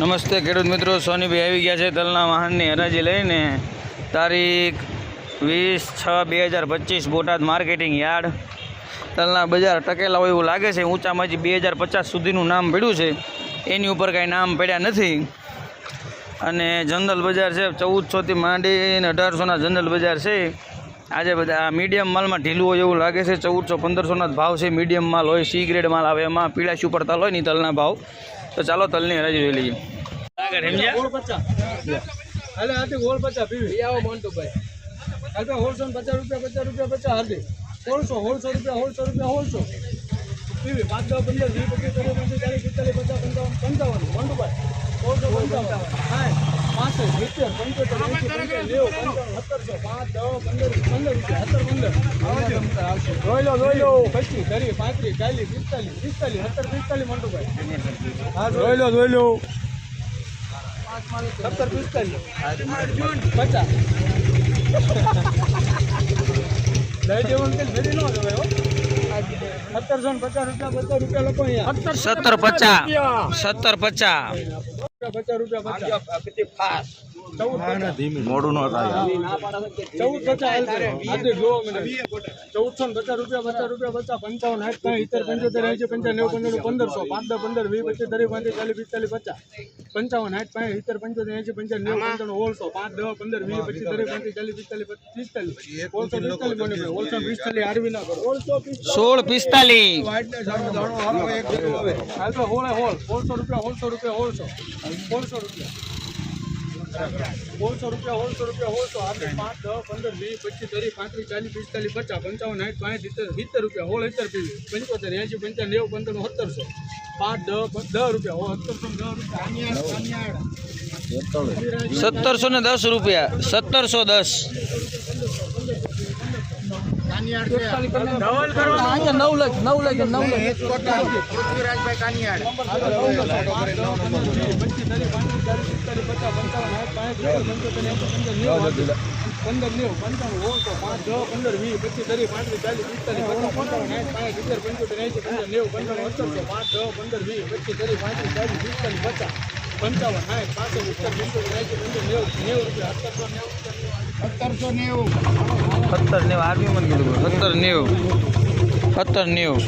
નમસ્તે ખેડૂત મિત્રો, સોનીભાઈ આવી ગયા છે તલના વાહનની હરાજી લઈને. તારીખ વીસ છ બે હજાર પચીસ, બોટાદ માર્કેટિંગ યાર્ડ. તલના બજાર ટકેલા હોય એવું લાગે છે. ઊંચામાં હજી બે હજાર પચાસ સુધીનું નામ પડ્યું છે. એની ઉપર કાંઈ નામ પડ્યા નથી. અને જનરલ બજાર છે ચૌદસોથી માંડીને અઢારસોના જનરલ બજાર છે. આજે બધા મીડિયમ માલમાં ઢીલું હોય એવું લાગે છે. ચૌદસો પંદરસોના જ ભાવ છે. મીડિયમ માલ હોય, સી ગ્રેડ માલ આવે એમાં. પીળાશ ઉપર તલ હોય ને તલના ભાવ. તો ચાલો તલની હરાજી જોઈ લઈએ. આગળ સમજ્યા ગોળ પચાસ. હાથી ગોળ પચાસ પીવી. આવો મોન્ટુભાઈ. હાલ ભાઈ હોલસો પચાસ રૂપિયા પચાસ રૂપિયા પચાસ હાથી હોલસો હોલસો રૂપિયા હોલસો રૂપિયા હોલસો. પીવી પાંચ દસ પંદર વીસ પચીસ ચાલીસ પિસ્તાલીસ પચાસ પંચાવન પંચાવન મોન્ટુભાઈ. હોલસો પંચાવન. સાઠ પાસઠ સિત્તેર પંચોતેર સત્તરસો પાંચ દસ પંદર પંદર સત્તર પંદર સત્તર પિસ્તાલીસ મોન્ટુભાઈ હા જોઈ લો જોઈ લો સત્તર પચાસ દઈ દેવાનું કે ફેરી અહીંયા. સત્તર પચાસ સત્તર પચાસ. પચાસ રૂપિયા પચાસ. ચૌદ મોડું ન થાય. ચૌદ પચાસ ચૌદસો ને રૂપિયા પચાસ રૂપિયા પચાસ પંચાવન આઠ પાંચ સિત્તેર પંચોતેર એંસી પંચાવન પંદર પંદરસો પાંચ દસ પંદર વીસ પચીસ ત્રીસ પાંત્રીસ ચાલીસ પિસ્તાલીસ પચાસ. પંચાવન આઠ પાંચ સિત્તેર પંચોતેર એંસી પંચાવન નેવું પંચાવન ઓળસો પાંચ દસ પંદર વીસ પચીસ ત્રીસ પાંત્રીસ ચાલીસ પિસ્તાલીસ પિસ્તાલીસ ઓળસો પિસ્તાલીસ મને ઓળસો પિસ્તાલીસ આરવી ના કરો. સોળ પિસ્તાલીસ. સોળસો રૂપિયા સોળસો રૂપિયા સોળસો સોળસો રૂપિયા. સોળસો રૂપિયા સોળસો રૂપિયા સોળસો આપણે પાંચ દસ પંદર વીસ પચીસ ત્રીસ પાંત્રીસ ચાલીસ પિસ્તાલીસ પચાસ પંચાવન સાઠ પાંચ સિત્તેર સિત્તેર રૂપિયા હોળ સિત્તેર પીવી પંચોતેર એંસી પંચાવન નેવું પંદર સત્તરસો. પાંચ દસ દસ રૂપિયા દસ. સત્તરસો ને દસ રૂપિયા સત્તરસો દસ. પંદર નેવું પંચાણું ઓગણસો પાંચ છ પંદર વીસ પચીસ ત્રીસ પાંત્રીસ ચાલીસ પિસ્તાલીસ પચાસ પંચાવન સાઠ પાંચ સિત્તેર પંચોતેર એંસી પંદર નેવું પાંચ દસ પંદર વીસ પચીસ ત્રીસ પાંત્રીસ ચાલીસ પિસ્તાલીસ પચાસ પંચાવન સાઠ પાસઠ એંસી નેવું નેવું રૂપિયા સત્તરસો નેવું. સત્તરસો નેવું. સત્તર નેવું આરબી મને કીધું સત્તર નેવું સત્તર નેવું.